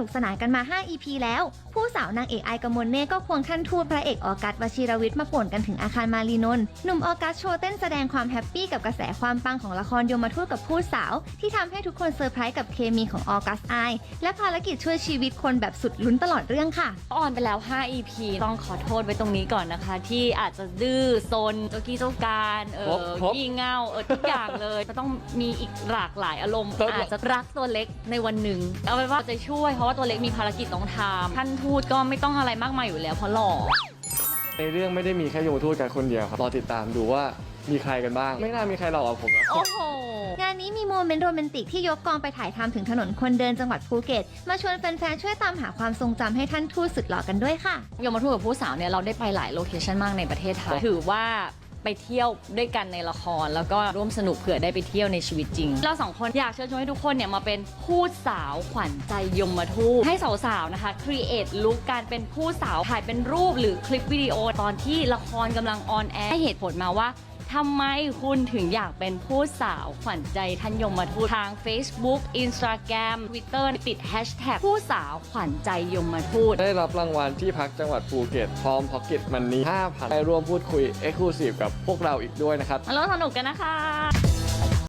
นุกสนานกันมา 5 EP แล้ว ผู้สาวนางเอกไอกมลเน่ก็ควงท่านทูตพระเอกออกัสวชิรวิทย์มาป่วนกันถึงอาคารมารีนนท์หนุ่มออกัสโชว์เต้นแสดงความแฮปปี้กับกระแสความปังของละครยมทูตกับผู้สาว ที่ทำให้ทุกคนเซอร์ไพรส์กับเคมีของออกัสไอและภารกิจช่วยชีวิตคนแบบสุดลุ้นตลอดเรื่องค่ะ ออนไปแล้ว 5 EP ต้องขอโทษไว้ตรงนี้ก่อนนะคะ ที่อาจจะดื้อซนเจ้ากี้เจ้าการเอครบอครบขี้เง่าเออทุกอย่างเลยก็ต้องมีอีกหลากหลายอารมณ์ครับอาจจะรักตัวเล็กในวันหนึ่งเอาเป็นว่าจะช่วยเพราะว่าตัวเล็กมีภารกิจต้องทำท่านทูตก็ไม่ต้องอะไรมากมายอยู่แล้วเพราะหล่อ ในเรื่องไม่ได้มีแค่โยมทูตกันคนเดียวครับรอติดตามดูว่ามีใครกันบ้าง ไม่น่ามีใครหลอกกว่าผมนะโอ้โห งานนี้มีโมเมนต์โรแมนติกที่ยกกองไปถ่ายทำถึงถนนคนเดินจังหวัดภูเก็ต มาชวนแฟนๆ ช่วยตามหาความทรงจำให้ท่านทูตสุดหล่อกันด้วยค่ะ ยมทูตกับผู้สาวเนี่ยเราได้ไปหลายโลเคชันมากในประเทศไทย ถือว่า ไปเที่ยวด้วยกันในละคร แล้วก็ร่วมสนุกเผื่อได้ไปเที่ยวในชีวิตจริง เราสองคนอยากเชิญชวนให้ทุกคนเนี่ยมาเป็นผู้สาวขวัญใจยมทูตให้สาวๆนะคะครีเอทลุคการเป็นผู้สาวถ่ายเป็นรูปหรือคลิปวิดีโอตอนที่ละครกำลังออนแอร์ให้เหตุผลมาว่า ทำไมคุณถึงอยากเป็นผู้สาวขวัญใจท่านยมทูตทาง Facebook Instagram Twitter ติดแฮชแท็กผู้สาวขวัญใจยมทูตได้รับรางวัลที่พักจังหวัดภูเก็ตพร้อมพ็อกเก็ตมันนี้5,000ได้ร่วมพูดคุยเอ็กซ์คลูซีฟกับพวกเราอีกด้วยนะครับมาร่วมสนุกกันนะคะ